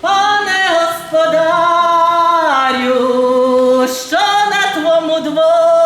Пане господарю, що на твоєму дворі?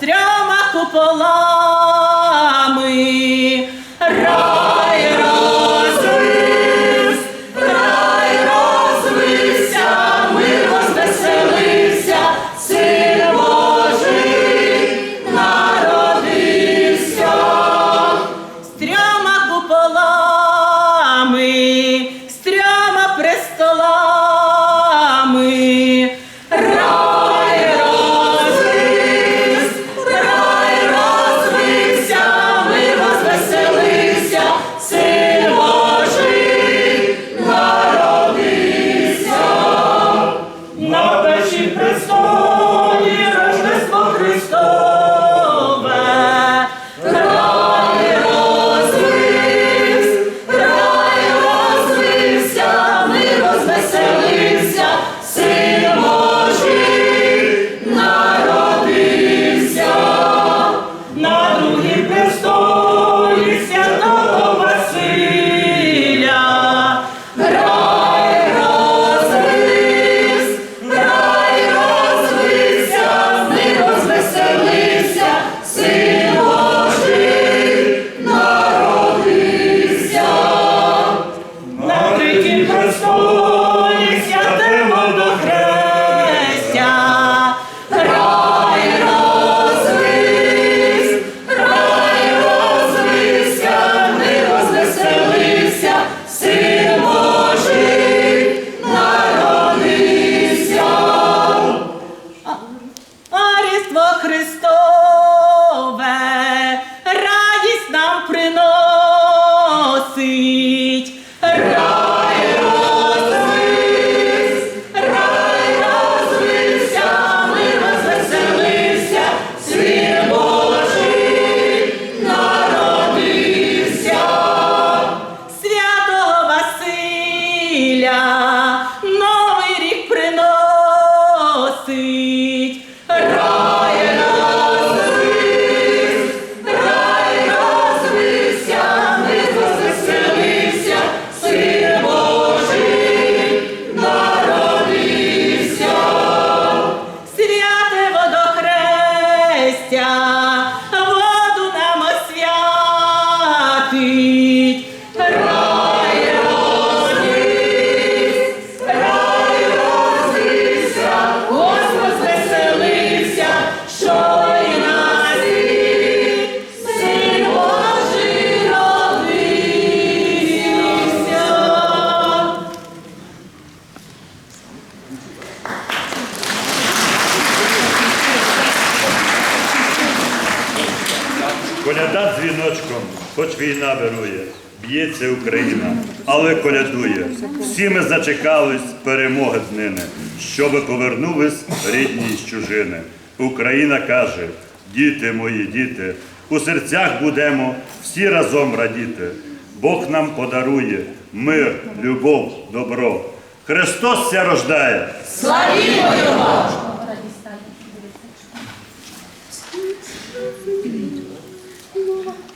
трьома куполами. Рай розвис, рай розвився, ми розвеселився, син Божий народився. З трьома куполами. 家。віночком, хоч війна вирує, б'ється Україна, але колядує. Всі ми зачекались перемоги днини, ними, щоби повернулись рідні з чужини. Україна каже: діти мої, діти, у серцях будемо всі разом радіти. Бог нам подарує мир, любов, добро. Христос ся рождає. Славімо Його! Thank you.